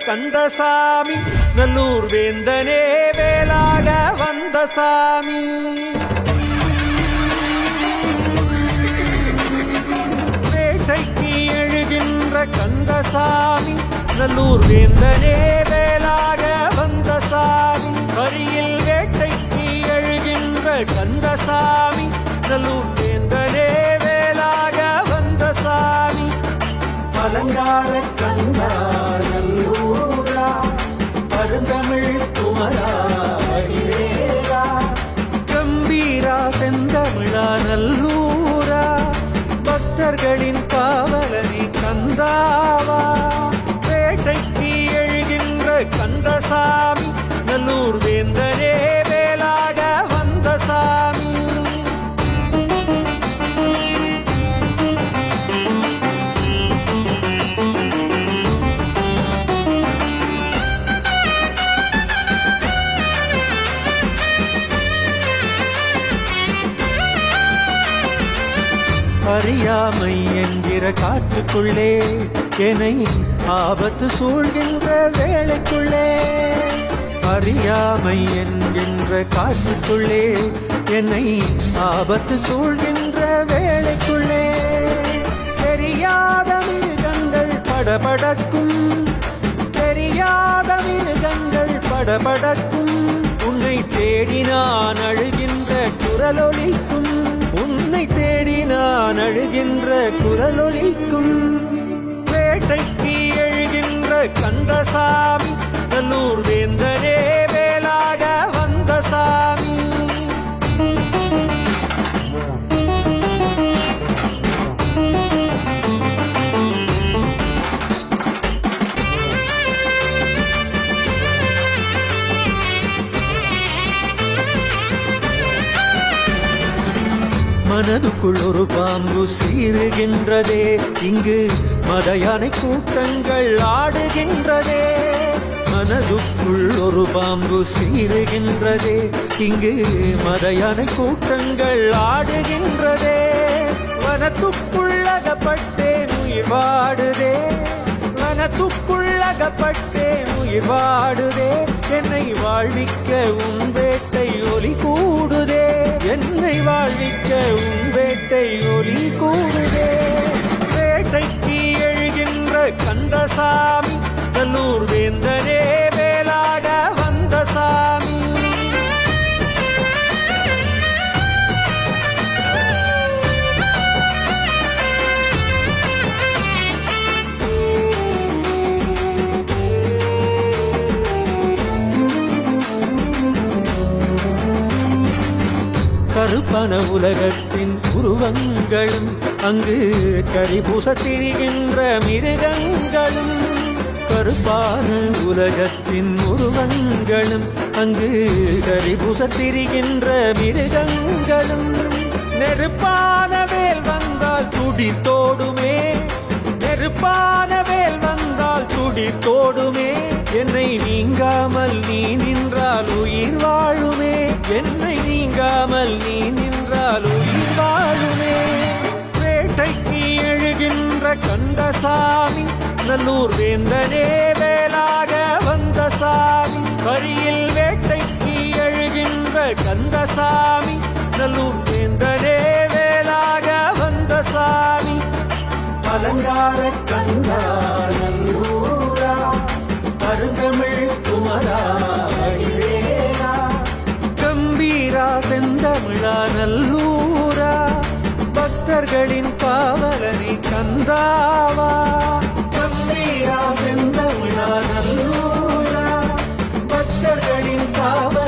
கந்தசாமி நல்லூர் வேந்தனே வேலாக வந்த சாமி வேட்டைக்கு எழுகின்ற கந்தசாமி நல்லூர் வேந்தனே வேலாக வந்த சாமி வரியில் வேட்டைக்கு எழுகின்ற கந்தசாமி நல்லூர் அலங்கார கந்தா நல்லூரா பருந்தமிழ் குமரா வடிவேலா கம்பீரா செந்தமிழா நல்லூரா பக்தர்களின் காவலனி கந்தாவா. வேட்டைக்கு எழுகின்ற கந்தசாமி நல்லூர் வேந்தரே அறியாமை என்கிற காட்டுக்குள்ளே என்னை ஆபத்து சூழ்கின்ற வேலைக்குள்ளே அறியாமை என்கின்ற காட்டுக்குள்ளே என்னை ஆபத்து சூழ்கின்ற வேலைக்குள்ளே தெரியாத மிருகங்கள் படபடக்கும். தெரியாத மிருகங்கள் படபடக்கும். உன்னை தேடி நான் அழுகின்ற குரலொலிக்கும். உன்னை தேடி நான் அழுகின்ற குரலொலிக்கும் வேட்டைக்கு எழுகின்ற கந்தசாமி நல்லூர் வேந்தர் மனதுக்குள் ஒரு பாம்பு சீறுகின்றதே. இங்கு மத யானை கூட்டங்கள் ஆடுகின்றதே. மனதுக்குள் ஒரு பாம்பு சீறுகின்றதே. இங்கு மத யானை கூட்டங்கள் ஆடுகின்றதே. வனத்துக்குள்ளகப்பட்டேன் உயிர் வாடுதே. வனத்துக்குள்ளகப்பட்டேன் உயிர் வாடுதே. என்னை வாழ்விக்க உன் வேட்டை ஒலி கூடுதே. என்னை வாழ்விக்க உன் வேட்டை ஒலி கூடுதே வேட்டைக்கு எழுகின்ற கந்தசாமி நல்லூர் வேந்தரே கருப்பன உலகத்தின் உருவங்களும் அங்கு கரிபூச திரிகின்ற மிருகங்களும் கருப்பான உலகத்தின் உருவங்களும் அங்கு கரிபூச திரிகின்ற மிருகங்களும். நெருப்பான வேல் வந்தால் துடி தோடுமே நெருப்பான வேல் வந்தால் துடி தோடுமே சாமி நல்லூர் வேந்தனே வேலாக வந்த சாமி வரியில் வேட்டைக்கு எழுகின்ற கந்தசாமி நல்லூர் வேந்தனே வேலாக வந்த சாமி. அலங்கார கந்தா வந்தாவா? கந்தாவா கம்பீரா செந்தமிழா நல்லூரா? பக்தர்களின் காவலனி